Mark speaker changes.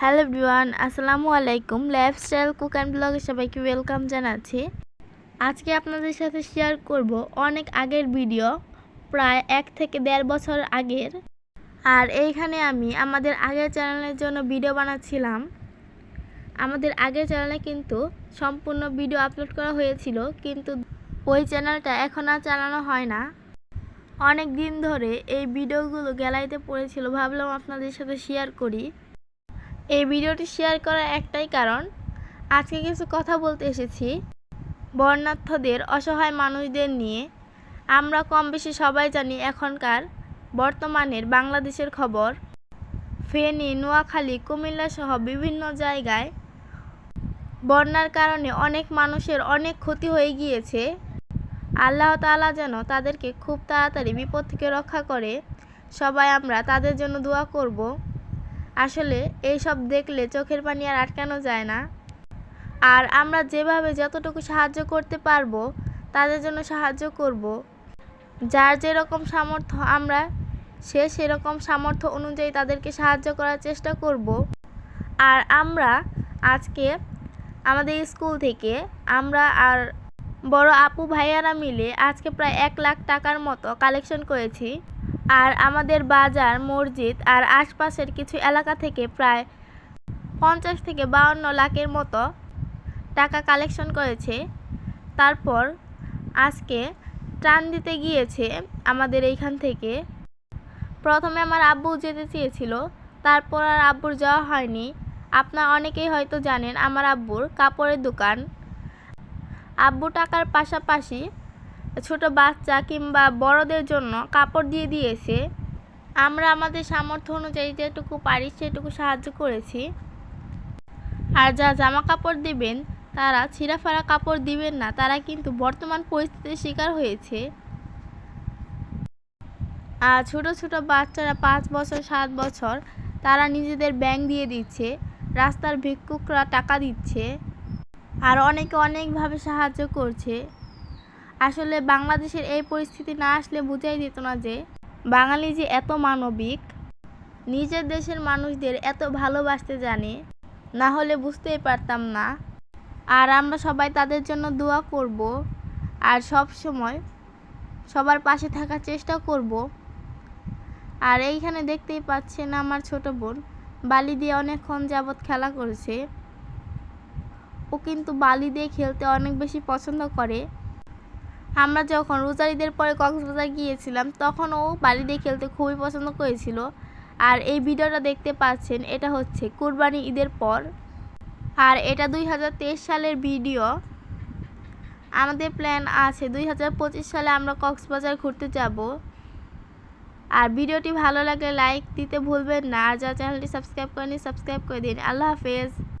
Speaker 1: Hello everyone, আসসালামু আলাইকুম। Lifestyle cook and ব্লগে সবাইকে ওয়েলকাম জানাচ্ছি। আজকে আপনাদের সাথে শেয়ার করব অনেক আগের ভিডিও প্রায় এক থেকে দেড় বছর আগের। আর এইখানে আমি আমাদের আগের চ্যানেলের জন্য ভিডিও বানাচ্ছিলাম। আমাদের আগের চ্যানেলে কিন্তু সম্পূর্ণ ভিডিও আপলোড করা হয়েছিল, কিন্তু ওই চ্যানেলটা এখন আর চালানো হয় না। অনেক দিন ধরে এই ভিডিওগুলো গ্যালারিতে পড়েছিল, ভাবলাম আপনাদের সাথে শেয়ার করি। এই ভিডিওটি শেয়ার করার একটাই কারণ, আজকে কিছু কথা বলতে এসেছি। বর্ণার্থদের অসহায় মানুষদের নিয়ে। আমরা কম বেশি সবাই জানি এখনকার বর্তমানের বাংলাদেশের খবর। ফেনী, নোয়াখালী, কুমিল্লা সহ বিভিন্ন জায়গায় বন্যার কারণে অনেক মানুষের অনেক ক্ষতি হয়ে গিয়েছে। আল্লাহ তাআলা যেন তাদেরকে খুব তাড়াতাড়ি বিপদ থেকে রক্ষা করে। সবাই আমরা তাদের জন্য দোয়া করব। আসলে এই সব দেখলে চোখের পানি আর আটকানো যায় না। আর আমরা যেভাবে যতটুকু সাহায্য করতে পারব, তাদের জন্য সাহায্য করব। যার যেরকম সামর্থ্য আমরা, সে সেরকম সামর্থ্য অনুযায়ী তাদেরকে সাহায্য করার চেষ্টা করব। আর আমরা আজকে আমাদের স্কুল থেকে আমরা আর বড় আপু ভাইয়ারা মিলে আজকে প্রায় এক লাখ টাকার মতো কালেকশন করেছি। আর আমাদের বাজার, মসজিদ আর আশপাশের কিছু এলাকা থেকে প্রায় পঞ্চাশ থেকে বাউন্ন লাখের মতো টাকা কালেকশন করেছে। তারপর আজকে ত্রাণ দিতে গিয়েছে আমাদের এইখান থেকে। প্রথমে আমার আব্বু যেতে চেয়েছিল, তারপর আর আব্বুর যাওয়া হয়নি। আপনার অনেকেই হয়তো জানেন আমার আব্বুর কাপড়ের দোকান। আব্বু টাকার পাশাপাশি ছোট বাচ্চা কিংবা বড়দের জন্য কাপড় দিয়ে দিয়েছে। আমরা আমাদের সামর্থ্য অনুযায়ী যেটুকু পারি সেটুকু সাহায্য করেছি। আর যা জামা কাপড় দিবেন, তারা ছিঁড়াফাড়া কাপড় দিবেন না, তারা কিন্তু বর্তমান পরিস্থিতির শিকার হয়েছে। আর ছোট ছোট বাচ্চারা পাঁচ বছর, সাত বছর, তারা নিজেদের ব্যাংক দিয়ে দিচ্ছে, রাস্তার ভিক্ষুকরা টাকা দিচ্ছে, আর অনেকে অনেকভাবে সাহায্য করছে। আসলে বাংলাদেশের এই পরিস্থিতি না আসলে বুঝাই যেত না যে বাঙালি যে এত মানবিক, নিজের দেশের মানুষদের এত ভালোবাসতে জানে, না হলে বুঝতেই পারতাম না। আর আমরা সবাই তাদের জন্য দোয়া করব আর সব সময় সবার পাশে থাকার চেষ্টা করব। আর এইখানে দেখতেই পাচ্ছেন আমার ছোট বোন, বালি দিয়ে অনেকক্ষণ যাবৎ খেলা করেছে। ও কিন্তু বালি দিয়ে খেলতে অনেক বেশি পছন্দ করে। আমরা যখন রোজার ঈদের পরে কক্সবাজার গিয়েছিলাম, তখন ও দিয়ে খেলতে খুবই পছন্দ করেছিল। আর এই ভিডিওটা দেখতে পাচ্ছেন, এটা হচ্ছে কুরবানি ঈদের পর। আর এটা দুই হাজার তেইশ সালের ভিডিও। আমাদের প্ল্যান আছে দুই হাজার পঁচিশ সালে আমরা কক্সবাজার ঘুরতে যাব। আর ভিডিওটি ভালো লাগলে লাইক দিতে ভুলবেন না। আর যা চ্যানেলটি সাবস্ক্রাইব করেনি সাবস্ক্রাইব করে দিন। আল্লাহ হাফেজ।